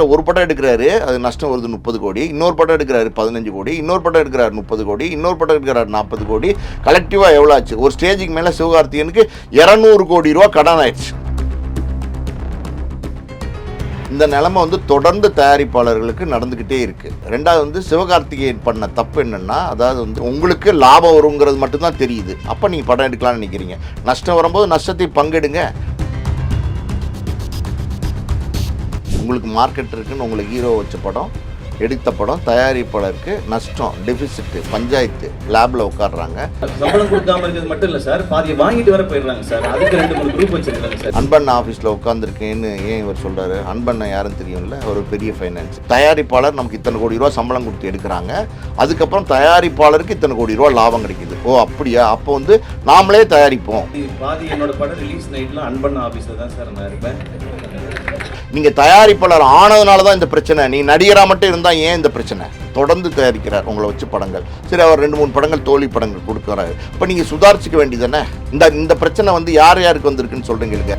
ஒரு படம் எடுக்கிறாரு அது நஷ்டம் வருது முப்பது கோடி. இன்னொரு படம் எடுக்கிறாரு பதினஞ்சு கோடி. இன்னொரு படம் எடுக்கிறாரு முப்பது கோடி. இன்னொரு படம் எடுக்கிறாரு நாற்பது கோடி. கலெக்டிவாக எவ்வளோ ஆச்சு? ஒரு ஸ்டேஜுக்கு மேலே சிவகார்த்திகனுக்கு இரநூறு கோடி ரூபா கடன் ஆயிடுச்சு. இந்த நிலைமை வந்து தொடர்ந்து தயாரிப்பாளர்களுக்கு நடந்துக்கிட்டே இருக்குது ரெண்டாவது வந்து சிவகார்த்திகேயன் பண்ண தப்பு என்னென்னா அதாவது வந்து உங்களுக்கு லாபம் வருங்கிறது மட்டும்தான் தெரியுது. அப்போ நீங்கள் படம் எடுக்கலாம்னு நினைக்கிறீங்க. நஷ்டம் வரும்போது நஷ்டத்தை பங்கெடுங்க. உங்களுக்கு மார்க்கெட் இருக்குன்னு உங்களுக்கு ஹீரோ வச்ச படம் எடுத்த படம் தயாரிப்பாளருக்கு நஷ்டம் டெபிசிட் பஞ்சாயத்து லேபில் உட்காடுறாங்க சம்பளம் கொடுக்காம இருக்கிறது மட்டும் இல்ல சார் பாதியை வாங்கிட்டு வர போயிடுறாங்க சார். அதுக்கு ரெண்டு மூணு குரூப் வச்சிருக்காங்க சார். அன்பண்ண ஆஃபீஸில் உட்காந்துருக்கேன்னு ஏன் இவர் சொல்கிறாரு அன்பண்ண யாருன்னு தெரியும்ல? ஒரு பெரிய ஃபைனான்ஸ் தயாரிப்பாளர் நமக்கு இத்தனை கோடி ரூபா சம்பளம் கொடுத்து எடுக்கிறாங்க. அதுக்கப்புறம் தயாரிப்பாளருக்கு இத்தனை கோடி ரூபா லாபம் கிடைக்குது. ஓ அப்படியா? அப்போ வந்து நாமளே தயாரிப்போம். பாதி என்னோட படம் ரிலீஸ் நைட்ல அன்பண்ண ஆபீஸ்ல தான் சார் நான் இருப்பேன். நீங்கள் தயாரிப்பாளர் ஆனதுனால தான் இந்த பிரச்சனை. நீ நடிகராக மட்டும் இருந்தால் ஏன் இந்த பிரச்சனை? தொடர்ந்து தயாரிக்கிறார் உங்களை வச்சு படங்கள். சரி அவர் ரெண்டு மூணு படங்கள் தோல்வி படங்கள் கொடுக்குறாரு. இப்போ நீங்கள் சுதாரிச்சுக்க வேண்டியதானே இந்த இந்த பிரச்சனை வந்து யார் யாருக்கு வந்திருக்குன்னு சொல்கிறீங்க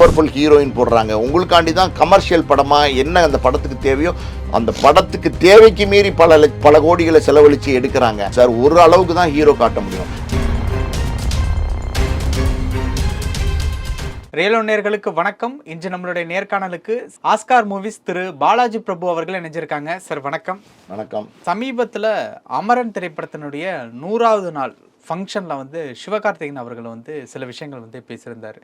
பவர்ஃபுல் ஹீரோயின் போடுறாங்க. உங்களுக்காண்டி தான் கமர்ஷியல் படமாக என்ன அந்த படத்துக்கு தேவையோ அந்த படத்துக்கு தேவைக்கு மீறி பல பல கோடிகளை செலவழித்து எடுக்கிறாங்க. சார் ஒரு அளவுக்கு தான் ஹீரோ காட்ட முடியும். ரேலோ நேர்களுக்கு வணக்கம். இன்று நம்மளுடைய நேர்காணலுக்கு ஆஸ்கார் மூவிஸ் திரு பாலாஜி பிரபு அவர்கள் இணைஞ்சிருக்காங்க. சார் வணக்கம். வணக்கம். சமீபத்தில் அமரன் திரைப்படத்தினுடைய நூறாவது நாள் ஃபங்க்ஷனில் வந்து சிவகார்த்திகேயன் அவர்கள் வந்து சில விஷயங்கள் வந்து பேசியிருந்தார்.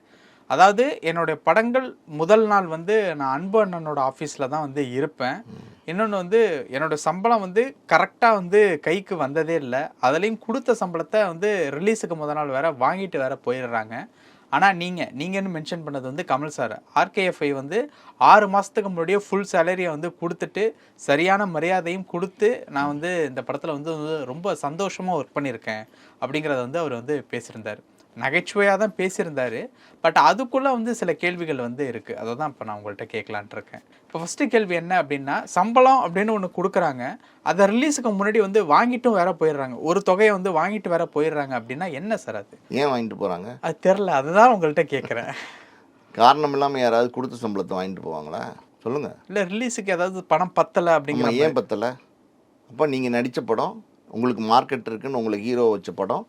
அதாவது என்னுடைய படங்கள் முதல் நாள் வந்து நான் அன்பு அண்ணனோட ஆஃபீஸில் தான் வந்து இருப்பேன். இன்னொன்று வந்து என்னோட சம்பளம் வந்து கரெக்டாக வந்து கைக்கு வந்ததே இல்லை. அதுலேயும் கொடுத்த சம்பளத்தை வந்து ரிலீஸுக்கு முத நாள் வேற வாங்கிட்டு வேற போயிடுறாங்க. ஆனால் நீங்கள் நீங்கள்னு மென்ஷன் பண்ணது வந்து கமல் சார் ஆர்கேஎஃப்ஐ வந்து ஆறு மாதத்துக்கு முன்னாடியே ஃபுல் சேலரியை வந்து கொடுத்துட்டு சரியான மரியாதையும் கொடுத்து நான் வந்து இந்த படத்தில் வந்து ரொம்ப சந்தோஷமாக ஒர்க் பண்ணியிருக்கேன் அப்படிங்கிறத வந்து அவர் வந்து பேசியிருந்தார். நகைச்சுவையாக தான் பேசியிருந்தார். பட் அதுக்குள்ளே வந்து சில கேள்விகள் வந்து இருக்குது அதை தான் இப்போ நான் உங்கள்கிட்ட கேட்கலான்ட்டு இருக்கேன். இப்போ ஃபஸ்ட்டு கேள்வி என்ன அப்படின்னா சம்பளம் அப்படின்னு ஒன்று கொடுக்குறாங்க. அதை ரிலீஸுக்கு முன்னாடி வந்து வாங்கிட்டும் வேற போயிடுறாங்க. ஒரு தொகையை வந்து வாங்கிட்டு வேற போயிடுறாங்க அப்படின்னா என்ன சார் அது? ஏன் வாங்கிட்டு போகிறாங்க அது தெரில அதுதான் உங்கள்கிட்ட கேட்குறேன். காரணம் இல்லாமல் யாராவது கொடுத்த சம்பளத்தை வாங்கிட்டு போவாங்களா? சொல்லுங்கள் இல்லை ரிலீஸுக்கு ஏதாவது பணம் பத்தலை அப்படிங்கிற ஏன் பத்தலை? அப்போ நீங்கள் நடித்த படம் உங்களுக்கு மார்க்கெட் இருக்குன்னு உங்களுக்கு ஹீரோ வச்ச படம்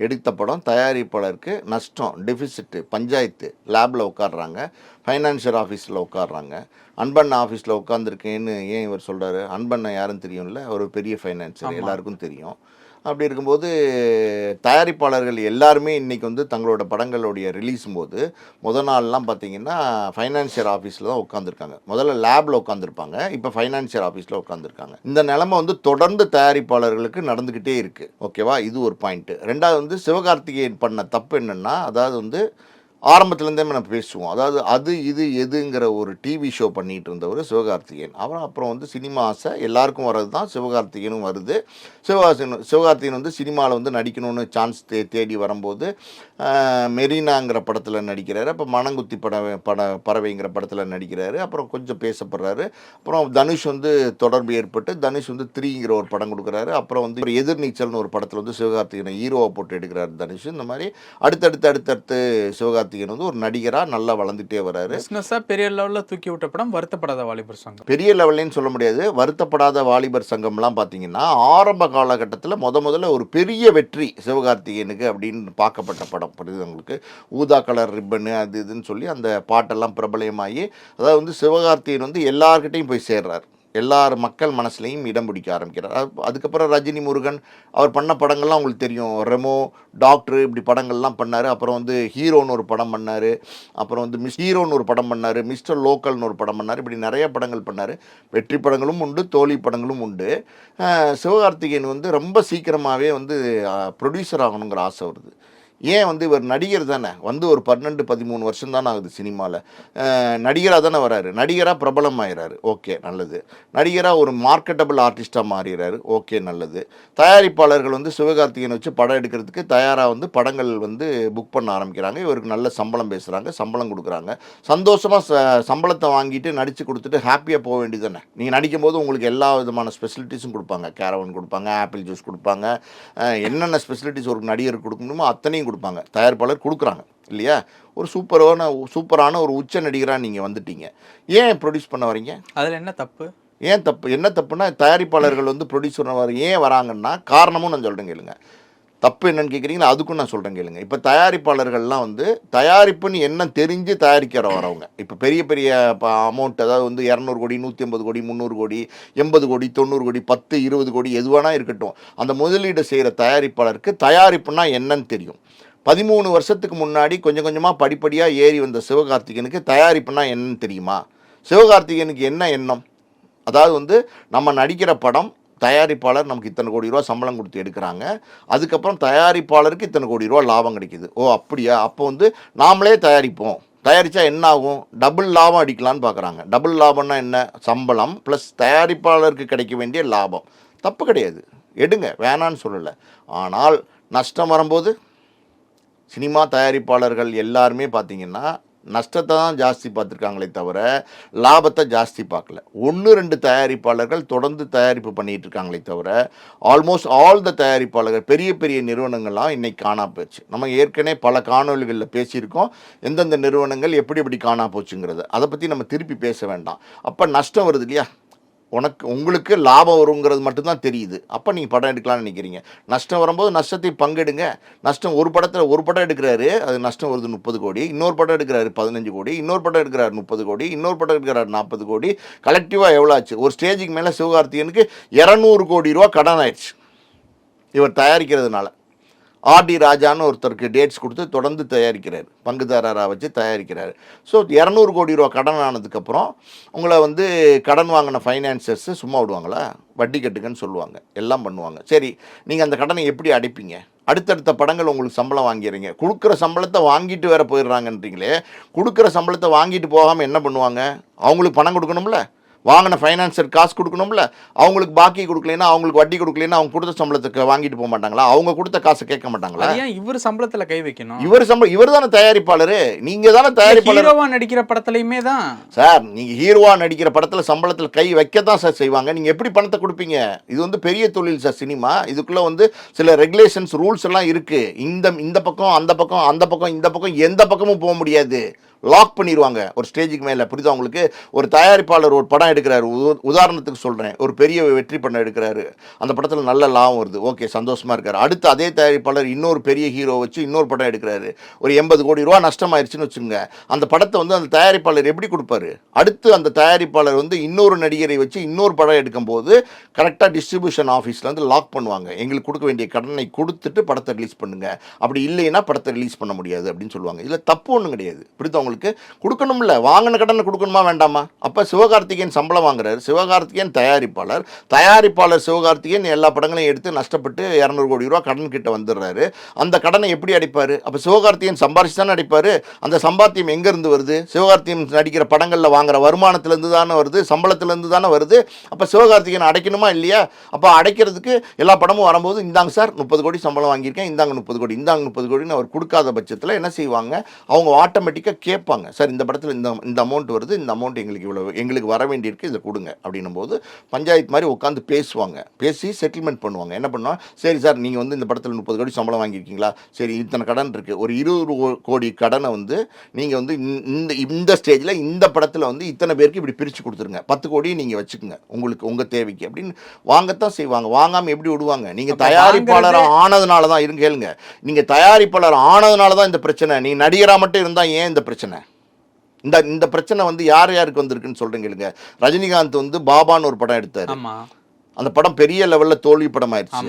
எடுத்த படம் தயாரிப்பாளருக்கு நஷ்டம் டெபிசிட்டு பஞ்சாயத்து லேபில் உட்காடுறாங்க ஃபைனான்ஷியல் ஆஃபீஸில் உட்காடுறாங்க அன்பண்ண ஆஃபீஸில் உட்காந்துருக்கேன்னு ஏன் இவர் சொல்கிறாரு அன்பண்ண யாருன்னு தெரியும்ல? ஒரு பெரிய ஃபைனான்சர் எல்லாருக்கும் தெரியும். அப்படி இருக்கும்போது தயாரிப்பாளர்கள் எல்லாருமே இன்றைக்கி வந்து தங்களோட படங்களுடைய ரிலீஸும் போது முத நாள்லாம் பார்த்தீங்கன்னா ஃபைனான்ஷியல் ஆஃபீஸில் தான் உட்காந்துருக்காங்க முதல்ல லேபில் உட்காந்துருப்பாங்க இப்போ ஃபைனான்ஷியல் ஆஃபீஸில் உட்காந்துருக்காங்க இந்த நிலமை வந்து தொடர்ந்து தயாரிப்பாளர்களுக்கு நடந்துக்கிட்டே இருக்குது ஓகேவா? இது ஒரு பாயிண்ட்டு ரெண்டாவது வந்து சிவகார்த்திகேயன் பண்ண தப்பு என்னென்னா அதாவது வந்து ஆரம்பத்துலேருந்தே நம்ம பேசுவோம். அதாவது அது இது எதுங்கிற ஒரு டிவி ஷோ பண்ணிகிட்டு இருந்தவர் சிவகார்த்திகேயன். அவர் அப்புறம் வந்து சினிமா ஆசை எல்லாருக்கும் வர்றது தான் சிவகார்த்திகேயனும் வருது. சிவகார்த்திகன் சிவகார்த்திகேயன் வந்து சினிமாவில் வந்து நடிக்கணும்னு சான்ஸ் தே தேடி வரும்போது மெரினாங்கிற படத்தில் நடிக்கிறாரு. அப்போ மணங்குத்தி பட பட பறவைங்கிற படத்தில் நடிக்கிறாரு. அப்புறம் கொஞ்சம் பேசப்படுறாரு. அப்புறம் தனுஷ் வந்து தொடர்பு ஏற்பட்டு தனுஷ் வந்து த்ரீங்கிற ஒரு படம் கொடுக்குறாரு. அப்புறம் வந்து ஒரு எதிர்நீச்சல்னு ஒரு படத்தில் வந்து சிவகார்த்திகேயனை ஹீரோவை போட்டு எடுக்கிறாரு தனுஷ். இந்த மாதிரி அடுத்தடுத்து அடுத்தடுத்து சிவகார்த்திகேயன் வந்து ஒரு நடிகராக நல்லா வளர்ந்துட்டே வராரு. பிஸ்னஸாக பெரிய லெவலில் தூக்கி விட்ட படம் வருத்தப்படாத வாலிபர் சங்கம். பெரிய லெவல்லைன்னு சொல்ல முடியாது. வருத்தப்படாத வாலிபர் சங்கம்லாம் பார்த்தீங்கன்னா ஆரம்ப காலகட்டத்தில் முத முதல்ல ஒரு பெரிய வெற்றி சிவகார்த்திகேயனுக்கு அப்படின்னு பார்க்கப்பட்ட படம். புரியுது உங்களுக்கு? ஊதா கலர் ரிப்பனு அது இதுன்னு சொல்லி அந்த பாட்டெல்லாம் பிரபலமாகி அதாவது வந்து சிவகார்த்திகேயன் வந்து எல்லார்கிட்டையும் போய் சேர்றார். எல்லார் மக்கள் மனசுலையும் இடம் பிடிக்க ஆரம்பிக்கிறார். அதுக்கப்புறம் ரஜினி முருகன் அவர் பண்ண படங்கள்லாம் உங்களுக்கு தெரியும். ரெமோ டாக்டர் இப்படி படங்கள்லாம் பண்ணார். அப்புறம் வந்து ஹீரோன்னு ஒரு படம் பண்ணார். அப்புறம் வந்து மிஸ் ஹீரோன்னு ஒரு படம் பண்ணார். மிஸ்டர் லோக்கல்னு ஒரு படம் பண்ணார். இப்படி நிறைய படங்கள் பண்ணார். வெற்றி படங்களும் உண்டு தோழி படங்களும் உண்டு. சிவகார்த்திகேயன் வந்து ரொம்ப சீக்கிரமாகவே வந்து ப்ரொடியூசர் ஆகணுங்கிற ஆசை வருது. ஏன் வந்து இவர் நடிகர் தானே? வந்து ஒரு பன்னெண்டு பதிமூணு வருஷம் தானே ஆகுது சினிமாவில் நடிகராக தானே வராரு. நடிகராக பிரபலம் ஆயிறாரு ஓகே நல்லது. நடிகராக ஒரு மார்க்கெட்டபிள் ஆர்டிஸ்ட்டாக மாறிடுறாரு ஓகே நல்லது. தயாரிப்பாளர்கள் வந்து சிவகார்த்திகேயன் வச்சு படம் எடுக்கிறதுக்கு தயாராக வந்து படங்கள் வந்து புக் பண்ண ஆரம்பிக்கிறாங்க. இவருக்கு நல்ல சம்பளம் பேசுகிறாங்க சம்பளம் கொடுக்குறாங்க. சந்தோஷமாக ச சம்பளத்தை வாங்கிட்டு நடித்து கொடுத்துட்டு ஹாப்பியாக போக வேண்டியது தானே. நீங்கள் நடிக்கும் போது உங்களுக்கு எல்லா விதமான ஸ்பெசிலிட்டிஸும் கொடுப்பாங்க. கேரவன் கொடுப்பாங்க ஆப்பிள் ஜூஸ் கொடுப்பாங்க. என்னென்ன ஸ்பெசிலிட்டிஸ் ஒரு நடிகருக்கு கொடுக்கணுமோ அத்தனையும் கொடுப்பாங்க. தயாரிப்பாளர் கொடுக்குறாங்க. இல்லையா? ஒரு சூப்பரான சூப்பரான ஒரு உச்ச நடிகராக நீங்கள் வந்துட்டீங்க. ஏன் ப்ரொடியூஸ் பண்ண வரீங்க அதுல என்ன தப்பு? ஏன் தப்பு? என்ன தப்புனா தயாரிப்பாளர்கள் வந்து ப்ரொடியூசர் வர ஏன் வராங்கன்னா காரணமும் நான் சொல்கிறேன் கேளுங்க. தப்பு என்னன்னு கேட்குறீங்களா அதுக்கும் நான் சொல்கிறேன் கேளுங்க. இப்போ தயாரிப்பாளர்கள்லாம் வந்து தயாரிப்புன்னு என்ன தெரிஞ்சு தயாரிக்கிற வரவங்க. இப்போ பெரிய பெரிய அமௌண்ட் அதாவது வந்து இரநூறு கோடி நூற்றி ஐம்பது கோடி முந்நூறு கோடி எண்பது கோடி தொண்ணூறு கோடி பத்து இருபது கோடி எதுவானா இருக்கட்டும். அந்த முதலீடு செய்கிற தயாரிப்பாளருக்கு தயாரிப்புனா என்னன்னு தெரியும். பதிமூணு வருஷத்துக்கு முன்னாடி கொஞ்சம் கொஞ்சமாக படிப்படியாக ஏறி வந்த சிவகார்த்திகேயனுக்கு தயாரிப்புனா என்னன்னு தெரியுமா? சிவகார்த்திகேயனுக்கு என்ன எண்ணம்? அதாவது வந்து நம்ம நடிக்கிற படம் தயாரிப்பாளர் நமக்கு இத்தனை கோடி ரூபா சம்பளம் கொடுத்து எடுக்கிறாங்க. அதுக்கப்புறம் தயாரிப்பாளருக்கு இத்தனை கோடி ரூபா லாபம் கிடைக்குது. ஓ அப்படியா? அப்போ வந்து நாமளே தயாரிப்போம். தயாரித்தா என்ன ஆகும் டபுள் லாபம் அடிக்கலான்னு பார்க்குறாங்க டபுள் லாபம்னா என்ன? சம்பளம் ப்ளஸ் தயாரிப்பாளருக்கு கிடைக்க வேண்டிய லாபம். தப்பு கிடையாது. எடுங்க. வேணான்னு சொல்லலை. ஆனால் நஷ்டம் வரும்போது சினிமா தயாரிப்பாளர்கள் எல்லாருமே பார்த்திங்கன்னா நஷ்டத்தை தான் ஜாஸ்தி பார்த்துருக்காங்களே தவிர லாபத்தை ஜாஸ்தி பார்க்கல. ஒன்று ரெண்டு தயாரிப்பாளர்கள் தொடர்ந்து தயாரிப்பு பண்ணிகிட்டு இருக்காங்களே தவிர ஆல்மோஸ்ட் ஆல் த தயாரிப்பாளர்கள் பெரிய பெரிய நிறுவனங்கள்லாம் இன்னைக்கு காணா போச்சு. நம்ம ஏற்கனவே பல காணொளிகளில் பேசியிருக்கோம் எந்தெந்த நிறுவனங்கள் எப்படி எப்படி காணா போச்சுங்கிறது. அதை பற்றி நம்ம திருப்பி பேச வேண்டாம். அப்போ நஷ்டம் வருது இல்லையா? உனக்கு உங்களுக்கு லாபம் வருங்கிறது மட்டும்தான் தெரியுது. அப்போ நீங்கள் படம் எடுக்கலாம்னு நினைக்கிறீங்க. நஷ்டம் வரும்போது நஷ்டத்தை பங்கெடுங்க. நஷ்டம் ஒரு படத்தில் ஒரு படம் எடுக்கிறாரு அது நஷ்டம் வருது முப்பது கோடி. இன்னொரு படம் எடுக்கிறாரு பதினஞ்சு கோடி. இன்னொரு படம் எடுக்கிறாரு முப்பது கோடி. இன்னொரு படம் எடுக்கிறாரு நாற்பது கோடி. கலெக்டிவாக எவ்வளோ ஆச்சு? ஒரு ஸ்டேஜுக்கு மேலே சிவகார்த்திகனுக்கு இரநூறு கோடி ரூபா கடன் ஆயிடுச்சு. இவர் தயாரிக்கிறதுனால. ஆர்டி ராஜான்னு ஒருத்தருக்கு டேட்ஸ் கொடுத்து தொடர்ந்து தயாரிக்கிறார். பங்குதாரராக வச்சு தயாரிக்கிறார். ஸோ இரநூறு கோடி ரூபா கடன் ஆனதுக்கப்புறம் உங்களை வந்து கடன் வாங்கின ஃபைனான்சர்ஸு சும்மா விடுவாங்களா? வட்டி கட்டுங்கன்னு சொல்லுவாங்க. எல்லாம் பண்ணுவாங்க. சரி நீங்கள் அந்த கடனை எப்படி அடைப்பீங்க? அடுத்தடுத்த படங்கள் உங்களுக்கு சம்பளம் வாங்கிறீங்க. கொடுக்குற சம்பளத்தை வாங்கிட்டு வேற போயிடுறாங்கன்றீங்களே கொடுக்குற சம்பளத்தை வாங்கிட்டு போகாமல் என்ன பண்ணுவாங்க? அவங்களுக்கு பணம் கொடுக்கணும்ல? வாங்கின ஃபைனான்சர் காசு கொடுக்கணும்ல? அவங்களுக்கு பாக்கி கொடுக்கலைன்னா அவங்களுக்கு வட்டி கொடுக்கலைன்னா அவங்க கொடுத்த சம்பளத்துக்கு வாங்கிட்டு போக மாட்டாங்களா? அவங்க கொடுத்த காசை கேட்க மாட்டாங்களா? ஏன் இவர் சம்பளத்துல கை வைக்கணும்? இவர் சம்பளம் இவர் தானே தயாரிப்பாளரு. நீங்க தானே தயாரிப்பாளர். ஹீரோவா நடிக்கிற படத்துலயுமே தான். சார் நீங்க ஹீரோவா நடிக்கிற படத்துல சம்பளத்துல கை வைக்கத்தான் சார் செய்வாங்க. நீங்க எப்படி பணத்தை கொடுப்பீங்க? இது வந்து பெரிய தொழில் சார் சினிமா. இதுக்குள்ள வந்து சில ரெகுலேஷன்ஸ் ரூல்ஸ் எல்லாம் இருக்கு. இந்த இந்த பக்கம் அந்த பக்கம் அந்த பக்கம் இந்த பக்கம் எந்த பக்கமும் போக முடியாது. லாக் பண்ணிடுவாங்க ஒரு ஸ்டேஜுக்கு மேலே. புரியுதா உங்களுக்கு? ஒரு தயாரிப்பாளர் ஒரு படம் எடுக்கிறாரு. உ- உதாரணத்துக்கு சொல்கிறேன் ஒரு பெரிய வெற்றி படம் எடுக்கிறாரு. அந்த படத்தில் நல்ல லாபம் வருது. ஓகே சந்தோஷமாக இருக்கார். அடுத்து அதே தயாரிப்பாளர் இன்னொரு பெரிய ஹீரோ வச்சு இன்னொரு படம் எடுக்கிறாரு. ஒரு எண்பது கோடி ரூபா நஷ்டமாயிருச்சுன்னு வச்சுங்க அந்த படத்தை வந்து அந்த தயாரிப்பாளர் எப்படி கொடுப்பாரு? அடுத்து அந்த தயாரிப்பாளர் வந்து இன்னொரு நடிகரை வச்சு இன்னொரு படம் எடுக்கும்போது கரெக்டாக டிஸ்ட்ரிபியூஷன் ஆஃபீஸில் வந்து லாக் பண்ணுவாங்க. எங்களுக்கு கொடுக்க வேண்டிய கடனை கொடுத்துட்டு படத்தை ரிலீஸ் பண்ணுங்கள் அப்படி இல்லைன்னா படத்தை ரிலீஸ் பண்ண முடியாது அப்படின்னு சொல்லுவாங்க. இதில் தப்பு ஒன்றும் கிடையாது. புரியுதா உங்களுக்கு கொடுக்கணும்ல. வாங்கின கடனை கொடுக்கணுமா வேண்டாமா? அப்போ சிவகார்த்திகேயன் சம்பளம் வாங்குறாரு. சிவகார்த்திகேயன் தயாரிப்பாளர். தயாரிப்பாளர் சிவகார்த்திகேயன் எல்லா படங்களையும் எடுத்து நஷ்டப்பட்டு இரநூறு கோடி ரூபா கடன் கிட்ட வந்துடுறாரு. அந்த கடனை எப்படி அடைப்பார்? அப்போ சிவகார்த்திகேயன் சம்பாரிச்சு தானே அடிப்பார்? அந்த சம்பாத்தியம் எங்கேருந்து வருது? சிவகார்த்திகேயன் நடிக்கிற படங்களில் வாங்குற வருமானத்துலேருந்து தானே வருது? சம்பளத்துலேருந்து தானே வருது? அப்போ சிவகார்த்திகேயன் அடைக்கணுமா இல்லையா? அப்போ அடைக்கிறதுக்கு எல்லா படமும் வரும்போது இந்தாங்க சார் முப்பது கோடி சம்பளம் வாங்கியிருக்கேன் இந்தாங்க முப்பது கோடி இந்தாங்க முப்பது கோடின்னு அவர் கொடுக்காத பட்சத்தில் என்ன செய்வாங்க? அவங்க ஆட்டோமேட்டிக்காக கேட்பாங்க. சார் இந்த படத்தில் இந்த இந்த அமௌண்ட் வருது இந்த அமௌண்ட் எங்களுக்கு இவ்வளோ எங்களுக்கு வர வேண்டியிருக்கு இதை கொடுங்க. அப்படின்னும் போது பஞ்சாயத்து மாதிரி உட்காந்து பேசுவாங்க. பேசி செட்டில்மெண்ட் பண்ணுவாங்க. என்ன பண்ணுவாங்க? சரி சார் நீங்கள் வந்து இந்த படத்தில் முப்பது கோடி சம்பளம் வாங்கியிருக்கீங்களா? சரி இத்தனை கடன் இருக்குது ஒரு இருபது கோடி கடனை வந்து நீங்கள் வந்து இந்த- இந்த ஸ்டேஜில் இந்த படத்தில் வந்து இத்தனை பேருக்கு இப்படி பிரித்து கொடுத்துருங்க. பத்து கோடி நீங்கள் வச்சுக்கோங்க. உங்களுக்கு உங்கள் தேவைக்கு. அப்படின்னு வாங்கத்தான் செய்வாங்க. வாங்காமல் எப்படி விடுவாங்க? நீங்கள் தயாரிப்பாளர் ஆனதுனால தான் இருங்க கேளுங்க. நீங்கள் தயாரிப்பாளர் ஆனதுனால தான் இந்த பிரச்சனை. நீ நடிகராக மட்டும் இருந்தால் ஏன் இந்த பிரச்சனை? இந்த இந்த பிரச்சனை வந்து யார் யாருக்கு வந்திருக்குன்னு சொல்கிறேன் கேளுங்க. ரஜினிகாந்த் வந்து பாபான்னு ஒரு படம் எடுத்தார். அந்த படம் பெரிய லெவலில் தோல்வி படம் ஆயிடுச்சு.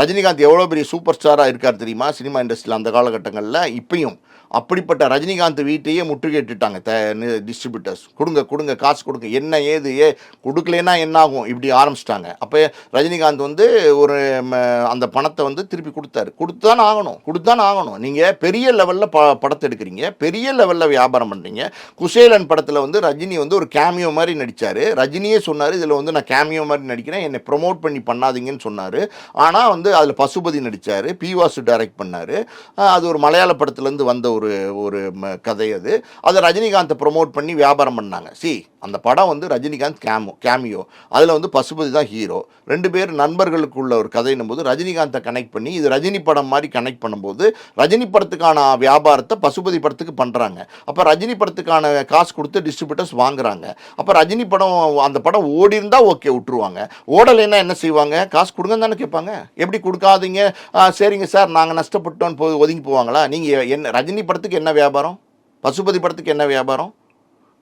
ரஜினிகாந்த் எவ்வளோ பெரிய சூப்பர் ஸ்டாராக இருக்கார் தெரியுமா? சினிமா இண்டஸ்ட்ரியில் அந்த காலகட்டங்களில் இப்பயும். அப்படிப்பட்ட ரஜினிகாந்த் வீட்டையே முற்றுகையிட்டுட்டாங்க த டிஸ்ட்ரிபியூட்டர்ஸ் கொடுங்க கொடுங்க காசு கொடுங்க. என்ன ஏது ஏ கொடுக்கலன்னா என்ன ஆகும் இப்படி ஆரம்பிச்சிட்டாங்க. அப்போ ரஜினிகாந்த் வந்து ஒரு ம, அந்த பணத்தை வந்து திருப்பி கொடுத்தாரு. கொடுத்தானே ஆகணும். கொடுத்தானே ஆகணும். நீங்கள் பெரிய லெவலில் ப படத்தை எடுக்கிறீங்க. பெரிய லெவலில் வியாபாரம் பண்ணுறீங்க குசேலன் படத்தில் வந்து ரஜினி வந்து ஒரு கேமியோ மாதிரி நடித்தார் ரஜினியே சொன்னார் இதில் வந்து நான் கேமியோ மாதிரி நடிக்கிறேன். என்னை ப்ரொமோட் பண்ணி பண்ணாதீங்கன்னு சொன்னார். ஆனால் வந்து அதில் பசுபதி நடித்தார் பி வாசு டைரக்ட் பண்ணார். அது ஒரு மலையாள படத்துலேருந்து வந்த ஒரு ஒரு ஒரு ம- கதை அது. அதை ரஜினிகாந்தை ப்ரோமோட் பண்ணி வியாபாரம் பண்ணாங்க. சி அந்த படம் வந்து ரஜினிகாந்த் கேமோ கேமியோ அதில் வந்து பசுபதி தான் ஹீரோ ரெண்டு பேர் நண்பர்களுக்குள்ள ஒரு கதைன்னும் போது ரஜினிகாந்தை கனெக்ட் பண்ணி இது ரஜினி படம் மாதிரி கனெக்ட் பண்ணும்போது ரஜினி படத்துக்கான வியாபாரத்தை பசுபதி படத்துக்கு பண்ணுறாங்க அப்போ ரஜினி படத்துக்கான காசு கொடுத்து டிஸ்ட்ரிபியூட்டர்ஸ் வாங்குறாங்க. அப்போ ரஜினி படம் அந்த படம் ஓடி இருந்தால் ஓகே விட்டுருவாங்க. ஓடலைன்னா என்ன செய்வாங்க? காசு கொடுங்கன்னு தானே கேட்பாங்க. எப்படி கொடுக்காதீங்க? சரிங்க சார் நாங்கள் நஷ்டப்பட்டோன்னு போய் ஒதுங்கி போவாங்களா? நீங்கள் என்ன ரஜினி படம் படத்துக்கு என்ன வியாபாரம்? பசுபதி படத்துக்கு என்ன வியாபாரம்?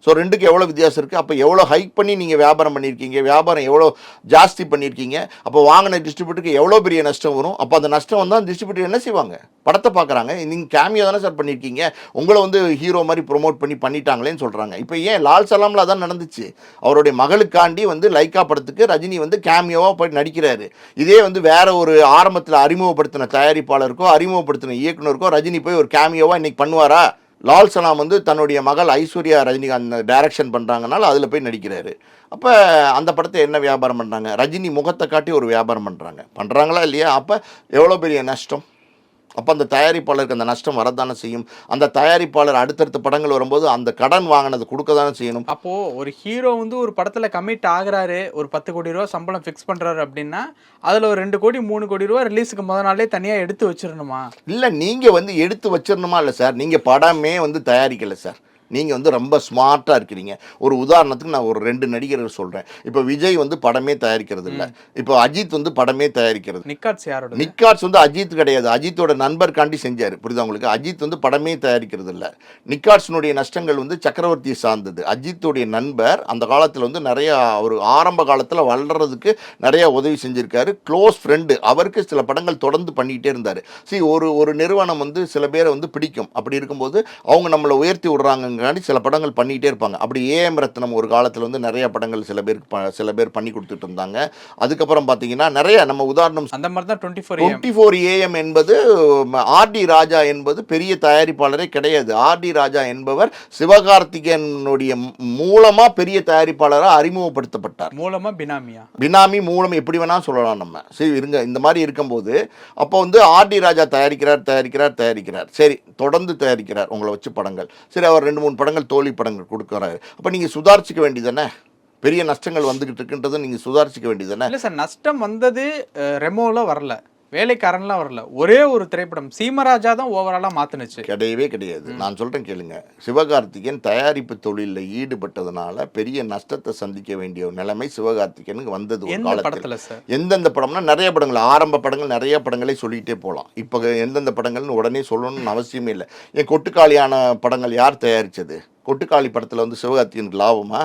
ஸோ ரெண்டுக்கு எவ்வளோ வித்தியாசம் இருக்குது அப்போ எவ்வளோ ஹைக் பண்ணி நீங்கள் வியாபாரம் பண்ணியிருக்கீங்க வியாபாரம் எவ்வளோ ஜாஸ்தி பண்ணியிருக்கீங்க அப்போ வாங்கின டிஸ்ட்ரிபியூட்டருக்கு எவ்வளோ பெரிய நஷ்டம் வரும்? அப்போ அந்த நஷ்டம் வந்தால் டிஸ்ட்ரிபியூட்டர் என்ன செய்வாங்க? படத்தை பார்க்குறாங்க நீங்கள் கேமியோ தானே சார் பண்ணியிருக்கீங்க உங்களை வந்து ஹீரோ மாதிரி ப்ரொமோட் பண்ணி பண்ணிட்டாங்களேன்னு சொல்கிறாங்க இப்போ ஏன் லால் சலாமில் அதான் நடந்துச்சு? அவருடைய மகளுக்காண்டி வந்து லைக்கா படத்துக்கு ரஜினி வந்து கேமியோவாக போய் நடிக்கிறாரு. இதே வந்து வேற ஒரு ஆரம்பத்தில் அறிமுகப்படுத்தின தயாரிப்பாளருக்கோ அறிமுகப்படுத்தின இயக்குனருக்கோ ரஜினி போய் ஒரு கேமியோவாக இன்றைக்கி பண்ணுவாரா? லால் சலாம் வந்து தன்னுடைய மகள் ஐஸ்வர்யா ரஜினிகாந்த் டைரக்ஷன் பண்ணுறாங்கனால அதில் போய் நடிக்கிறாரு. அப்போ அந்த படத்தை என்ன வியாபாரம் பண்ணுறாங்க ரஜினி முகத்தை காட்டி ஒரு வியாபாரம் பண்ணுறாங்க பண்ணுறாங்களா இல்லையா? அப்போ எவ்வளோ பெரிய நஷ்டம்? அப்போ அந்த தயாரிப்பாளருக்கு அந்த நஷ்டம் வரதானே செய்யும்? அந்த தயாரிப்பாளர் அடுத்தடுத்த படங்கள் வரும்போது அந்த கடன் வாங்கினது கொடுக்க தானே செய்யணும்? அப்போ ஒரு ஹீரோ வந்து ஒரு படத்துல கமிட் ஆகுறாரு ஒரு பத்து கோடி ரூபா சம்பளம் ஃபிக்ஸ் பண்றாரு அப்படின்னா அதுல ஒரு ரெண்டு கோடி மூணு கோடி ரூபா ரிலீஸுக்கு முத நாளே தனியா எடுத்து வச்சிடணுமா இல்லை நீங்கள் வந்து எடுத்து வச்சிடணுமா இல்லை சார்? நீங்கள் படமே வந்து தயாரிக்கலை சார். நீங்கள் வந்து ரொம்ப ஸ்மார்ட்டாக இருக்கிறீங்க. ஒரு உதாரணத்துக்கு நான் ஒரு ரெண்டு நடிகர்கள் சொல்கிறேன் இப்போ விஜய் வந்து படமே தயாரிக்கிறது இல்லை இப்போ அஜித் வந்து படமே தயாரிக்கிறது. நிக்காட்ஸ் யாரோட நிக்காட்ஸ் வந்து அஜித் கிடையாது. அஜித்தோட நண்பர்காண்டி செஞ்சார். புரியுதா உங்களுக்கு? அஜித் வந்து படமே தயாரிக்கிறது இல்லை நிக்காட்ஸினுடைய நஷ்டங்கள் வந்து சக்கரவர்த்தியை சார்ந்தது. அஜித்துடைய நண்பர் அந்த காலத்தில் வந்து நிறைய ஒரு ஆரம்ப காலத்தில் வளர்றதுக்கு நிறைய உதவி செஞ்சிருக்காரு. க்ளோஸ் ஃப்ரெண்டு அவருக்கு சில படங்கள் தொடர்ந்து பண்ணிக்கிட்டே இருந்தார். See ஒரு ஒரு நிறுவனம் வந்து சில பேரை வந்து பிடிக்கும். அப்படி இருக்கும்போது அவங்க நம்மளை உயர்த்தி விடுறாங்கங்காண்டி சில படங்கள் பண்ணிக்கிட்டே இருப்பாங்க. அப்படி ஏஎம் ரத்னம் ஒரு காலத்தில் வந்து நிறைய படங்கள் சில பேருக்கு ப- சில பேர் பண்ணி கொடுத்துட்டு இருந்தாங்க. அதுக்கப்புறம் பார்த்தீங்கன்னா நிறைய நம்ம உதாரணம் அந்த மாதிரி தான் twenty four twenty four AM என்பது ஆர்டி ராஜா என்பது பெரிய தயாரிப்பாளரே கிடையாது. ஆர்டி ராஜா என்பவர் சிவகார்த்திகேயனுடைய மூலமா பெரிய தயாரிப்பாளராக அறிமுகப்படுத்தப்பட்டார். மூலமா பினாமியா. பினாமி மூலம் எப்படி வேணா சொல்லலாம் நம்ம. சரி இருங்க. இந்த மாதிரி இருக்கும்போது அப்போ வந்து ஆர்டி ராஜா தயாரிக்கிறார் தயாரிக்கிறார் தயாரிக்கிறார். சரி தொடர்ந்து தயாரிக்கிறார் உங்களை வச்சு படங்கள். சரி அவர் ரெண்டு மூணு படங்கள் தோல்வி படங்கள் கொடுக்குறாரு அப்போ நீங்கள் சுதாரிச்சிக்க வேண்டியதானே பெரிய நஷ்டங்கள் வந்துகிட்டு இருக்குன்றதை நீங்கள் சுதாரிச்சிக்க வேண்டியதானே இல்லை சார் நஷ்டம் வந்தது ரெமோவில் வரல. வேலைக்காரன்லாம் வரல. ஒரே ஒரு திரைப்படம் சீமராஜா தான் ஓவராலா மாத்துனுச்சு. கிடையவே கிடையாது. நான் சொல்கிறேன் கேளுங்க. சிவகார்த்திகேயன் தயாரிப்பு தொழிலில் ஈடுபட்டதுனால பெரிய நஷ்டத்தை சந்திக்க வேண்டிய ஒரு நிலைமை சிவகார்த்திகேயனுக்கு வந்தது எந்த படத்துல சார்? எந்தெந்த படம்னா நிறைய படங்கள் ஆரம்ப படங்கள் நிறைய படங்களே சொல்லிக்கிட்டே போகலாம் இப்போ எந்தெந்த படங்கள்னு உடனே சொல்லணும்னு அவசியமே இல்லை. என் கொட்டுக்காளியான படங்கள் யார் தயாரித்தது கொட்டுக்காளி படத்தில் வந்து சிவகார்த்திகேயனுக்கு லாபமா?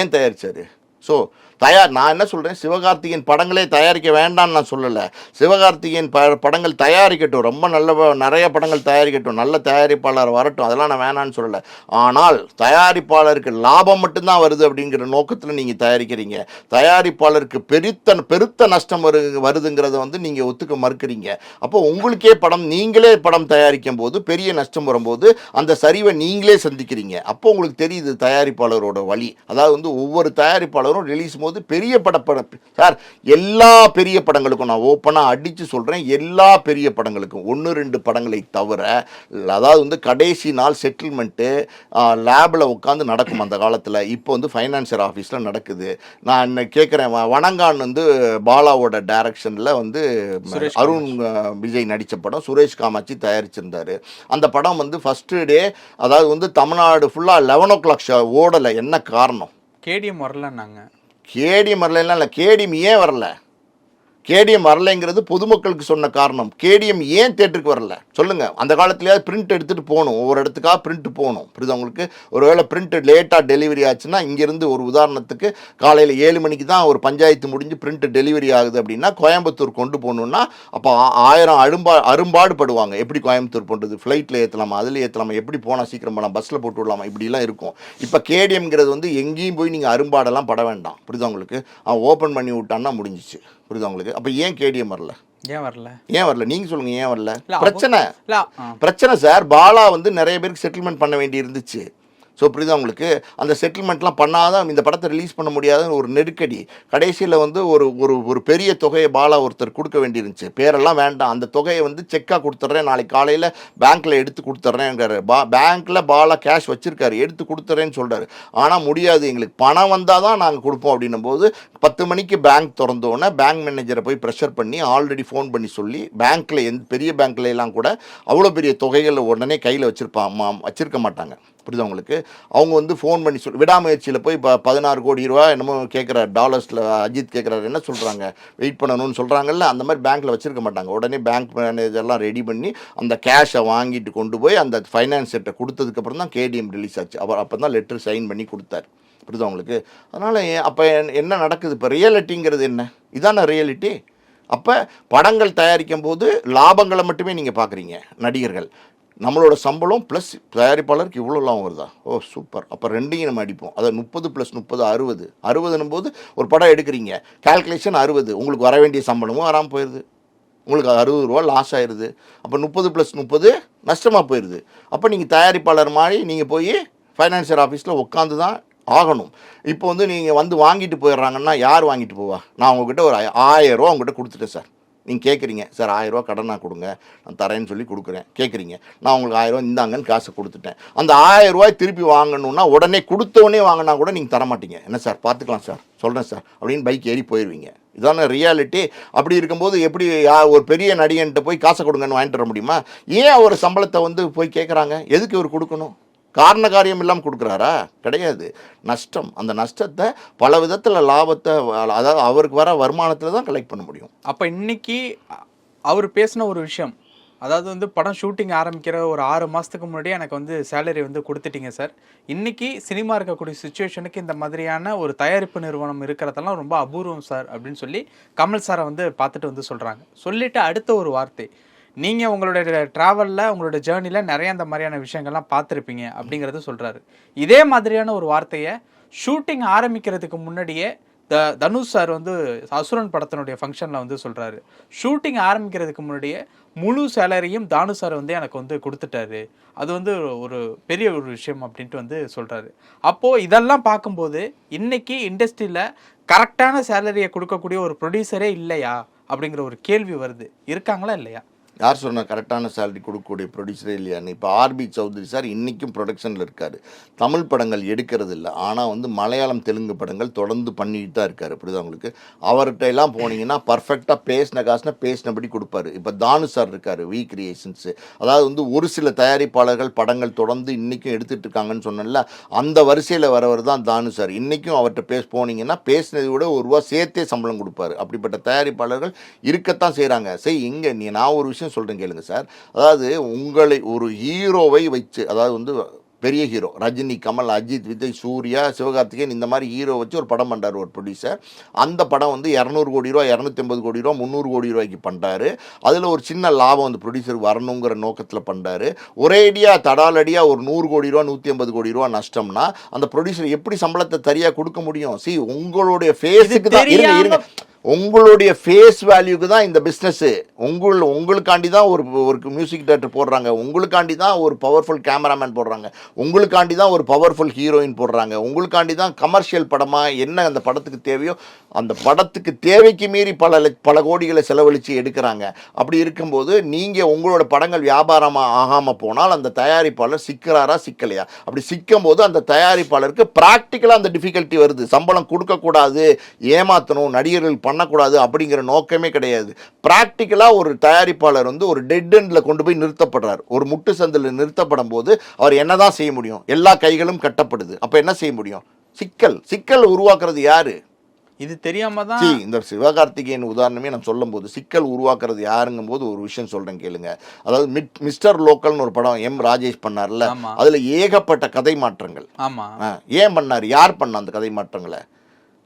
ஏன் தயாரிச்சாரு? ஸோ தயார் நான் என்ன சொல்கிறேன் சிவகார்த்திகேயன் படங்களே தயாரிக்க வேண்டாம்னு நான் சொல்லலை. சிவகார்த்திகேயன் ப படங்கள் தயாரிக்கட்டும். ரொம்ப நல்ல நிறைய படங்கள் தயாரிக்கட்டும். நல்ல தயாரிப்பாளர் வரட்டும். அதெல்லாம் நான் வேணான்னு சொல்லலை. ஆனால் தயாரிப்பாளருக்கு லாபம் மட்டும்தான் வருது அப்படிங்கிற நோக்கத்தில் நீங்கள் தயாரிக்கிறீங்க. தயாரிப்பாளருக்கு பெருத்த பெருத்த நஷ்டம் வரு வருதுங்கிறத வந்து நீங்கள் ஒத்துக்க மறுக்கிறீங்க. அப்போ உங்களுக்கே படம் நீங்களே படம் தயாரிக்கும் போது பெரிய நஷ்டம் வரும்போது அந்த சரிவை நீங்களே சந்திக்கிறீங்க. அப்போ உங்களுக்கு தெரியுது தயாரிப்பாளரோட வழி. அதாவது வந்து ஒவ்வொரு தயாரிப்பாளரும் ரிலீஸ் போது பெரிய பட படம் சார் எல்லா பெரிய படங்களுக்கும் நான் ஓப்பனாக அடித்து சொல்கிறேன் எல்லா பெரிய படங்களுக்கும். ஒன்று ரெண்டு படங்களை தவிர அதாவது வந்து கடைசி நாள் செட்டில்மெண்ட்டு லேபில் உட்காந்து நடக்கும் அந்த காலத்தில் இப்போ வந்து ஃபைனான்சியர் ஆஃபீஸில் நடக்குது. நான் கேட்குறேன் வணங்கான் வந்து பாலாவோட டைரக்ஷனில் வந்து அருண் விஜய் நடித்த படம் சுரேஷ் காமாட்சி தயாரிச்சிருந்தாரு. அந்த படம் வந்து ஃபஸ்ட்டு டே அதாவது வந்து தமிழ்நாடு ஃபுல்லாக லெவன் ஓ கிளாக் ஷோ ஓடலை. என்ன காரணம்? கேடிஎம் வரலன்னாங்க. கேடி வரலாம் இல்லை கேடிஎம் ஏன் வரல? கேடிஎம் வரலைங்கிறது பொதுமக்களுக்கு சொன்ன காரணம். கேடிஎம் ஏன் தேட்டருக்கு வரல? சொல்லுங்கள் அந்த காலத்துலேயாவது பிரிண்ட் எடுத்துகிட்டு போகணும். ஒவ்வொரு இடத்துக்காக பிரிண்ட் போகணும். புரியுது உங்களுக்கு? ஒருவேளை பிரிண்ட் லேட்டாக டெலிவரி ஆச்சுன்னா இங்கேருந்து ஒரு உதாரணத்துக்கு காலையில் ஏழு மணிக்கு தான் ஒரு பஞ்சாயத்து முடிஞ்சு பிரிண்ட் டெலிவரி ஆகுது அப்படின்னா கோயம்புத்தூர் கொண்டு போகணுன்னா அப்போ ஆயிரம் அரும்பா அரும்பாடு படுவாங்க எப்படி கோயம்புத்தூர் போன்றது ஃப்ளைட்டில் ஏற்றலாமா அதில் ஏற்றலாமா எப்படி போனால் சீக்கிரம்? போகலாம் பஸ்ஸில் போட்டு விடலாமா? இப்படிலாம் இருக்கும். இப்போ கேடிஎம்ங்கிறது வந்து எங்கேயும் போய் நீங்கள் அரும்பாடெல்லாம் பட வேண்டாம். புரியுது உங்களுக்கு? அவன் ஓப்பன் பண்ணி விட்டான்னா முடிஞ்சிச்சு. புரியுதா உங்களுக்கு? அப்போ ஏன் கேடிஎம் வரல? ஏன் வரல? ஏன் வரல? நீங்கள் சொல்லுங்கள் ஏன் வரல? பிரச்சனை. பிரச்சனை சார். பாலா வந்து நிறைய பேருக்கு செட்டில்மெண்ட் பண்ண வேண்டி இருந்துச்சு ஸோ புரியுதா உங்களுக்கு? அந்த செட்டில்மெண்ட்லாம் பண்ணாதான் இந்த படத்தை ரிலீஸ் பண்ண முடியாதுன்னு ஒரு நெருக்கடி. கடைசியில் வந்து ஒரு ஒரு ஒரு பெரிய தொகையை பாலா ஒருத்தர் கொடுக்க வேண்டியிருந்துச்சு. பேரெல்லாம் வேண்டாம். அந்த தொகையை வந்து செக்காக கொடுத்துட்றேன் நாளைக்கு காலையில் பேங்க்கில் எடுத்து கொடுத்துட்றேங்கிறாரு பா பேங்க்கில் பாலா கேஷ் வச்சுருக்காரு. எடுத்து கொடுத்துட்றேன்னு சொல்கிறாரு ஆனால் முடியாது. எங்களுக்கு பணம் வந்தால் தான் நாங்கள் கொடுப்போம் அப்படின்னும் போது பத்து மணிக்கு பேங்க் திறந்தோன்னே பேங்க் மேனேஜரை போய் ப்ரெஷர் பண்ணி ஆல்ரெடி ஃபோன் பண்ணி சொல்லி பேங்க்கில் எந்த பெரிய பேங்க்ல எல்லாம் கூட அவ்வளோ பெரிய தொகைகளை உடனே கையில் வச்சிருப்பான் வச்சுருக்க மாட்டாங்க. புரியுதா உங்களுக்கு? அவங்க வந்து ஃபோன் பண்ணி சொல் விடாமுயற்சியில் போய் இப்போ பதினாறு கோடி ரூபா என்னமோ கேட்குறாரு டாலர்ஸில் அஜித் கேட்குறாரு என்ன சொல்கிறாங்க வெயிட் பண்ணணும்னு சொல்கிறாங்கல்ல அந்த மாதிரி பேங்க்கில் வச்சுருக்க மாட்டாங்க. உடனே பேங்க் மேனேஜர்லாம் ரெடி பண்ணி அந்த கேஷை வாங்கிட்டு கொண்டு போய் அந்த ஃபைனான்ஸ் செட்டை கொடுத்ததுக்கப்புறம் தான் கேடிஎம் ரிலீஸ் ஆச்சு. அவர் அப்போ தான் லெட்டர் சைன் பண்ணி கொடுத்தாரு. புரியுதா உங்களுக்கு? அதனால் அப்போ என்ன நடக்குது? இப்போ ரியாலிட்டிங்கிறது என்ன? இதான ரியாலிட்டி அப்போ படங்கள் தயாரிக்கும் போது லாபங்களை மட்டுமே நீங்கள் பார்க்குறீங்க நடிகர்கள். நம்மளோட சம்பளம் ப்ளஸ் தயாரிப்பாளருக்கு இவ்வளோ லாபம் வருதா? ஓ சூப்பர் அப்போ ரெண்டையும் நம்ம அடிப்போம். அதாவது முப்பது ப்ளஸ் முப்பது அறுபது. அறுபதுன்னும் போது ஒரு படம் எடுக்கிறீங்க. கால்குலேஷன் அறுபது. உங்களுக்கு வர வேண்டிய சம்பளமும் வராமல் போயிடுது உங்களுக்கு அறுபது ரூபா லாஸ் ஆயிடுது அப்போ முப்பது ப்ளஸ் முப்பது நஷ்டமாக போயிடுது அப்போ நீங்கள் தயாரிப்பாளர் மாதிரி நீங்கள் போய் ஃபைனான்சியர் ஆஃபீஸில் உட்காந்து தான் ஆகணும். இப்போ வந்து நீங்கள் வந்து வாங்கிட்டு போயிடுறாங்கன்னா யார் வாங்கிட்டு போவா? நான் உங்ககிட்ட ஒரு ஆயிரம் ரூபா உங்ககிட்ட கொடுத்துட்டேன் சார் நீங்கள் கேட்குறீங்க சார் ஆயிரம் ரூபா கடனாக கொடுங்க நான் தரேன்னு சொல்லி கொடுக்குறேன். கேட்குறீங்க நான் உங்களுக்கு ஆயிரம் ரூபா இந்தாங்கன்னு காசு கொடுத்துட்டேன். அந்த ஆயிரரூவாய் திருப்பி வாங்கணுன்னா உடனே கொடுத்தவொடனே வாங்கினா கூட நீங்கள் தர மாட்டீங்க. என்ன சார் பார்த்துக்கலாம் சார் சொல்கிறேன் சார் அப்படின்னு பைக் ஏறி போயிடுவீங்க இதான ரியாலிட்டி. அப்படி இருக்கும்போது எப்படி ஒரு பெரிய நடிகன்ட்ட போய் காசை கொடுங்கன்னு வாங்கிட்டு வர முடியுமா? ஏன் அவர் சம்பளத்தை வந்து போய் கேட்குறாங்க எதுக்கு இவர் கொடுக்கணும்? காரண காரியம் இல்லாமல் கொடுக்குறாரா? கிடையாது. நஷ்டம். அந்த நஷ்டத்தை பல விதத்தில் லாபத்தை அதாவது அவருக்கு வர வருமானத்தில் தான் கலெக்ட் பண்ண முடியும். அப்போ இன்னைக்கு அவர் பேசின ஒரு விஷயம். அதாவது வந்து படம் ஷூட்டிங் ஆரம்பிக்கிற ஒரு ஆறு மாதத்துக்கு முன்னாடி எனக்கு வந்து சேலரி வந்து கொடுத்துட்டீங்க சார் இன்னைக்கு சினிமா இருக்கக்கூடிய சுச்சுவேஷனுக்கு இந்த மாதிரியான ஒரு தயாரிப்பு நிறுவனம் இருக்கிறதெல்லாம் ரொம்ப அபூர்வம் சார் அப்படின்னு சொல்லி கமல் சாரை வந்து பார்த்துட்டு வந்து சொல்கிறாங்க சொல்லிட்டு அடுத்த ஒரு வார்த்தை. நீங்கள் உங்களுடைய ட்ராவலில் உங்களோட ஜேர்னியில் நிறைய அந்த மாதிரியான விஷயங்கள்லாம் பார்த்துருப்பீங்க அப்படிங்கிறத சொல்கிறாரு இதே மாதிரியான ஒரு வார்த்தையை ஷூட்டிங் ஆரம்பிக்கிறதுக்கு முன்னாடியே த தனுஷ் சார் வந்து அசுரன் படத்தினுடைய ஃபங்க்ஷனில் வந்து சொல்கிறாரு ஷூட்டிங் ஆரம்பிக்கிறதுக்கு முன்னாடியே முழு சேலரியும் தானு சார் வந்து எனக்கு வந்து கொடுத்துட்டாரு. அது வந்து ஒரு பெரிய ஒரு விஷயம் அப்படின்ட்டு வந்து சொல்கிறாரு அப்போது இதெல்லாம் பார்க்கும்போது இன்றைக்கி இண்டஸ்ட்ரியில் கரெக்டான சேலரியை கொடுக்கக்கூடிய ஒரு ப்ரொடியூசரே இல்லையா அப்படிங்கிற ஒரு கேள்வி வருது. இருக்காங்களா இல்லையா? யார் சொன்ன கரெக்டான சேலரி கொடுக்கக்கூடிய ப்ரொடியூசரே இல்லையான்னு இப்போ ஆர்பி சௌத்ரி சார் இன்றைக்கும் ப்ரொடக்ஷனில் இருக்கார். தமிழ் படங்கள் எடுக்கிறது இல்லை ஆனால் வந்து மலையாளம் தெலுங்கு படங்கள் தொடர்ந்து பண்ணிட்டு தான் இருக்கார். புரியுதா உங்களுக்கு? அவர்கிட்ட எல்லாம் போனீங்கன்னா பர்ஃபெக்டாக பேசின காசுனா பேசினபடி கொடுப்பாரு. இப்போ தானு சார் இருக்கார் வி கிரியேஷன்ஸு அதாவது வந்து ஒரு சில தயாரிப்பாளர்கள் படங்கள் தொடர்ந்து இன்றைக்கும் எடுத்துகிட்டு இருக்காங்கன்னு சொன்னல அந்த வரிசையில் வரவர் தான் தானு சார். இன்றைக்கும் அவர்கிட்ட பேச போனீங்கன்னா பேசினதை விட ஒரு ரூபா சேர்த்தே சம்பளம் கொடுப்பாரு. அப்படிப்பட்ட தயாரிப்பாளர்கள் இருக்கத்தான் செய்கிறாங்க சரி இங்கே நீ நான் ஒரு விஷயம் சொல்கிறேன் கேளுங்க சார். அதாவது உங்களை ஒரு ஹீரோவை வச்சு அதாவது வந்து பெரிய ஹீரோ ரஜினி கமல் அஜித் விஜய் சூர்யா சிவகார்த்திகேயன் இந்த மாதிரி ஹீரோ வச்சு ஒரு படம் பண்ணுறாரு ஒரு ப்ரொடியூசர் அந்த படம் வந்து இரநூறு கோடி ரூபா இரநூத்தி ஐம்பது கோடி ரூபா முந்நூறு கோடி ரூபாய்க்கு பண்ணுறாரு அதில் ஒரு சின்ன லாபம் அந்த ப்ரொடியூசர் வரணுங்கிற நோக்கத்தில் பண்ணுறாரு ஒரேடியாக தடாலடியாக ஒரு நூறு கோடி ரூபா நூற்றி ஐம்பது கோடி ரூபா நஷ்டம்னா அந்த ப்ரொடியூசர் எப்படி சம்பளத்தை சரியாக கொடுக்க முடியும்? சி உங்களுடைய ஃபேஸுக்கு தான் இருங்க உங்களுடைய ஃபேஸ் வேல்யூக்கு தான் இந்த பிஸ்னஸ்ஸு உங்கள் உங்களுக்காண்டி தான் ஒரு ஒரு மியூசிக் டேரக்டர் போடுறாங்க. உங்களுக்காண்டி தான் ஒரு பவர்ஃபுல் கேமராமேன் போடுறாங்க. உங்களுக்காண்டி தான் ஒரு பவர்ஃபுல் ஹீரோயின் போடுறாங்க. உங்களுக்காண்டி தான் கமர்ஷியல் படமாக என்ன அந்த படத்துக்கு தேவையோ அந்த படத்துக்கு தேவைக்கு மீறி பல பல கோடிகளை செலவழித்து எடுக்கிறாங்க. அப்படி இருக்கும்போது நீங்கள் உங்களோட படங்கள் வியாபாரமாக ஆகாமல் போனால் அந்த தயாரிப்பாளர் சிக்கிறாரா சிக்கலையா? அப்படி சிக்கும் போது அந்த தயாரிப்பாளருக்கு ப்ராக்டிக்கலாக அந்த டிஃபிகல்ட்டி வருது. சம்பளம் கொடுக்கக்கூடாது ஏமாற்றணும் நடிகர்கள் பண்ணக்கூடாது அப்படிங்கிற நோக்கமே கிடையாது. ப்ராக்டிக்கலாக ஒரு தயாரிப்பாளர் வந்து ஒரு டெட் எண்டில் கொண்டு போய் நிறுத்தப்படுறார். ஒரு முட்டு சந்தில் நிறுத்தப்படும் போது அவர் என்னதான் செய்ய முடியும்? எல்லா கைகளும் கட்டப்படுது. அப்போ என்ன செய்ய முடியும்? சிக்கல். சிக்கல் உருவாக்குறது யாரு? இது தெரியாம தான் இந்த சிவகார்த்திகேயன் உதாரணமே நான் சொல்லும்போது சிக்கல் உருவாக்குறது யாருங்கும் போது ஒரு விஷயம் சொல்றேன் கேளுங்க. அதாவது மிஸ்டர் லோக்கல்னு ஒரு படம் எம் ராஜேஷ் பண்ணார்ல. அதுல ஏகப்பட்ட கதை மாற்றங்கள். ஏன் பண்ணார்? யார் பண்ண அந்த கதை மாற்றங்களை?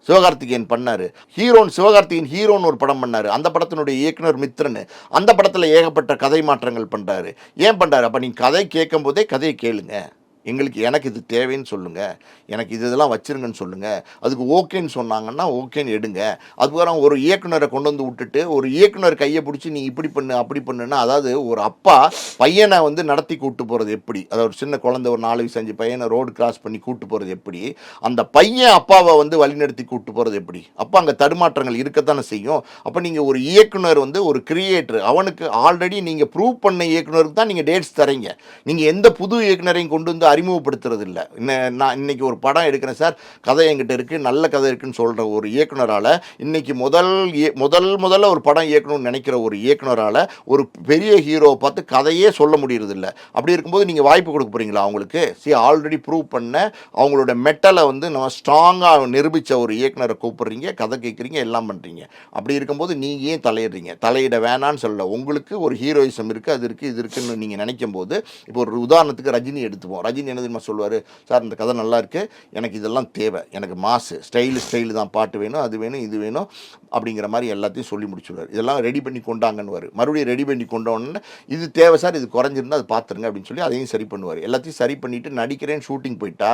சிவகார்த்திகேயன் பண்ணார். ஹீரோன் சிவகார்த்திகேயன் ஹீரோன்னு ஒரு படம் பண்ணார். அந்த படத்தினுடைய இயக்குனர் மித்ரன். அந்த படத்தில் ஏகப்பட்ட கதை மாற்றங்கள் பண்ணுறாரு ஏன் பண்ணுறாரு அப்போ நீங்கள் கதை கேட்கும் போதே கதையை கேளுங்கள் எங்களுக்கு எனக்கு இது தேவைன்னு சொல்லுங்கள் எனக்கு இது இதெல்லாம் வச்சிருங்கன்னு சொல்லுங்கள் அதுக்கு ஓகேன்னு சொன்னாங்கன்னா ஓகேன்னு எடுங்க. அதுக்கப்புறம் ஒரு இயக்குனரை கொண்டு வந்து விட்டுட்டு ஒரு இயக்குனர் கையை பிடிச்சி நீ இப்படி பண்ணு அப்படி பண்ணுன்னா அதாவது ஒரு அப்பா பையனை வந்து நடத்தி கூட்டு போகிறது எப்படி? அதாவது ஒரு சின்ன குழந்தை ஒரு நாலு வயசு அஞ்சு பையனை ரோடு கிராஸ் பண்ணி கூட்டு போகிறது எப்படி? அந்த பையன் அப்பாவை வந்து வழிநடத்தி கூட்டு போகிறது எப்படி? அப்போ அங்கே தடுமாற்றங்கள் இருக்கத்தானே செய்யும். அப்போ நீங்கள் ஒரு இயக்குனர் வந்து ஒரு கிரியேட்டர் அவனுக்கு ஆல்ரெடி நீங்கள் ப்ரூவ் பண்ண இயக்குனருக்கு தான் நீங்கள் டேட்ஸ் தரீங்க நீங்கள் எந்த புது இயக்குனரையும் கொண்டு வந்து அறிமுகப்படுத்துறது இல்லை இன்ன- நான் இன்னைக்கு ஒரு படம் எடுக்கிறேன் சார். கதை என்கிட்ட இருக்குது நல்ல கதை இருக்குன்னு சொல்கிற ஒரு இயக்குனரால் இன்றைக்கி முதல் முதல் முதல்ல ஒரு படம் இயக்கணும்னு நினைக்கிற ஒரு இயக்குனரால் ஒரு பெரிய ஹீரோவை பார்த்து கதையே சொல்ல முடியறதில்ல. அப்படி இருக்கும்போது நீங்கள் வாய்ப்பு கொடுக்க போகிறீங்களா அவங்களுக்கு? சி ஆல்ரெடி ப்ரூவ் பண்ண அவங்களோட மெட்டலை வந்து நம்ம ஸ்ட்ராங்காக நிரூபித்த ஒரு இயக்குனரை கூப்பிட்றீங்க கதை கேட்குறீங்க எல்லாம் பண்ணுறீங்க அப்படி இருக்கும்போது நீங்கள் ஏன் தலையிடுறீங்க? தலையிட வேணான்னு சொல்லலை. உங்களுக்கு ஒரு ஹீரோயிசம் இருக்குது அது இருக்குது இது இருக்குன்னு நீங்கள் நினைக்கும் போது இப்போ ஒரு உதாரணத்துக்கு ரஜினி எடுத்துப்போம். ரஜினி என்ன தெரியுமா சொல்லுவார்? சார் இந்த கதை நல்லா இருக்குது எனக்கு இதெல்லாம் தேவை. எனக்கு மாசு. ஸ்டைலு ஸ்டைலு தான். பாட்டு வேணும் அது வேணும் இது வேணும் அப்படிங்கிற மாதிரி எல்லாத்தையும் சொல்லி முடிச்சுடுவார். இதெல்லாம் ரெடி பண்ணி கொண்டாங்கன்னு மறுபடியும் ரெடி பண்ணி கொண்டோன்னு இது தேவை சார் இது குறைஞ்சிருந்தா அது பார்த்துருங்க அப்படின்னு சொல்லி அதையும் சரி பண்ணுவார். எல்லாத்தையும் சரி பண்ணிவிட்டு நடிக்கிறேன் ஷூட்டிங் போயிட்டா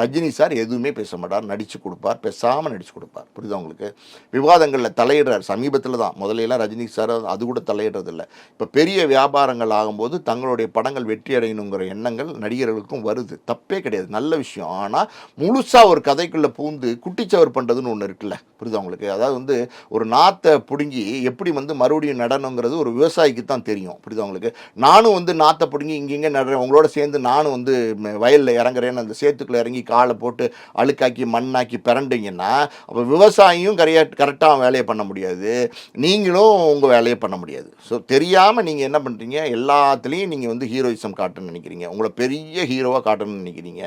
ரஜினி சார் எதுவுமே பேச மாட்டார். நடித்து கொடுப்பார். பேசாமல் நடித்து கொடுப்பார். புரியுதா உங்களுக்கு? விவாதங்களில் தலையிடுறார். சமீபத்தில் தான். முதல்ல எல்லாம் ரஜினி சார் அது கூட தலையிடுறதில்லை. இப்போ பெரிய வியாபாரங்கள் ஆகும்போது தங்களுடைய படங்கள் வெற்றி அடையணுங்கிற எண்ணங்கள் நடிகர்களுக்கும் வருது. தப்பே கிடையாது. நல்ல விஷயம். ஆனால் முழுசாக ஒரு கதைக்குள்ளே பூந்து குட்டிச்சவர் பண்ணுறதுன்னு ஒன்று இருக்குல்ல? புரியுதா உங்களுக்கு? அதாவது வந்து ஒரு நாத்தை பிடுங்கி எப்படி வந்து மறுபடியும் நடனங்கிறது ஒரு விவசாயிக்கு தான் தெரியும். புரியுதா உங்களுக்கு? நானும் வந்து நாத்தை பிடுங்கி இங்கெங்கே நடுறேன். உங்களோட சேர்ந்து நானும் வந்து வயலில் இறங்குறேன்னு அந்த சேத்துக்குள்ளே இறங்கி காலை போட்டு அழுக்காக்கி மண்ணாக்கி பிறண்டிங்கன்னா அப்போ விவசாயியும் கரையா கரெக்டாக வேலையை பண்ண முடியாது. நீங்களும் உங்கள் வேலையை பண்ண முடியாது. ஸோ தெரியாமல் நீங்கள் என்ன பண்ணுறீங்க எல்லாத்துலேயும் நீங்கள் வந்து ஹீரோயிசம் காட்டணும்னு நினைக்கிறீங்க. உங்களை பெரிய ஹீரோ ஹீரோவாக காட்டணும்னு நினைக்கிறீங்க?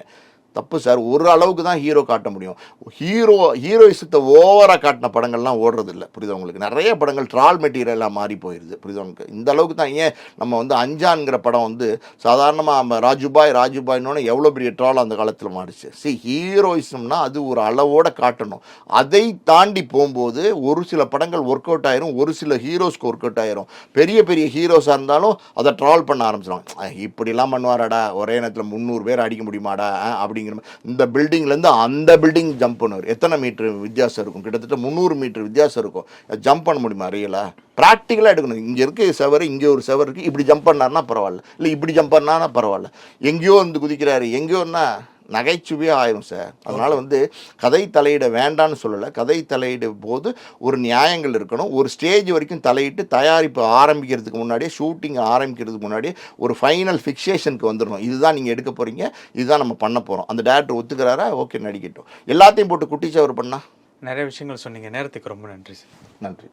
தப்பு சார் ஒரு அளவுக்கு தான் ஹீரோ காட்ட முடியும். ஹீரோ ஹீரோயிசத்தை ஓவராக காட்டின படங்கள்லாம் ஓடுறது இல்லை புரியுதா உங்களுக்கு? நிறைய படங்கள் ட்ரால் மெட்டீரியலாக மாறி போயிடுது புரியுதா உங்களுக்கு? இந்த அளவுக்கு தான் ஏன் நம்ம வந்து அஞ்சான்ங்கிற படம் வந்து சாதாரணமாக நம்ம ராஜுபாய் ராஜுபாய்னோட எவ்வளோ பெரிய ட்ரால் அந்த காலத்தில் மாறிச்சு. சி ஹீரோயிசம்னா அது ஒரு அளவோட காட்டணும். அதை தாண்டி போகும்போது ஒரு சில படங்கள் ஒர்க் அவுட் ஆயிரும் ஒரு சில ஹீரோஸ்க்கு ஒர்க் அவுட் ஆயிரும். பெரிய பெரிய ஹீரோஸாக இருந்தாலும் அதை ட்ரால் பண்ண ஆரம்பிச்சிடும் இப்படிலாம் பண்ணுவாராடா ஒரே நேரத்தில் முந்நூறு பேர் அடிக்க முடியுமாடா அப்படிங்க அப்படிங்கிற மாதிரி. இந்த பில்டிங்லேருந்து அந்த பில்டிங் ஜம்ப் பண்ணுவார். எத்தனை மீட்ரு வித்தியாசம் இருக்கும்? கிட்டத்தட்ட முந்நூறு மீட்ரு வித்தியாசம் இருக்கும். ஜம்ப் பண்ண முடியுமா? ரியலா ப்ராக்டிக்கலாக எடுக்கணும். இங்கே இருக்க செவர் இங்கே ஒரு செவர் இருக்குது இப்படி ஜம்ப் பண்ணார்னா பரவாயில்ல. இல்லை இப்படி ஜம்ப் பண்ணானா பரவாயில்ல. எங்கேயோ வந்து குதிக்கிறாரு. எங்கேயோன்னா நகைச்சுவையாக ஆயிரும் சார் அதனால் வந்து கதை தலையிட வேண்டான்னு சொல்லலை. கதை தலையிடும் போது ஒரு நியாயங்கள் இருக்கணும். ஒரு ஸ்டேஜ் வரைக்கும் தலையிட்டு தயாரிப்பு ஆரம்பிக்கிறதுக்கு முன்னாடியே ஷூட்டிங் ஆரம்பிக்கிறதுக்கு முன்னாடியே ஒரு ஃபைனல் ஃபிக்சேஷனுக்கு வந்துடணும் இதுதான் நீங்கள் எடுக்க போகிறீங்க இதுதான் நம்ம பண்ண போகிறோம் அந்த டேரக்டர் ஒத்துக்கிறாரா? ஓகே நடிக்கட்டும். எல்லாத்தையும் போட்டு குட்டிச்சவர் பண்ணா? நிறைய விஷயங்கள் சொன்னீங்க. நேரத்துக்கு ரொம்ப நன்றி சார் நன்றி.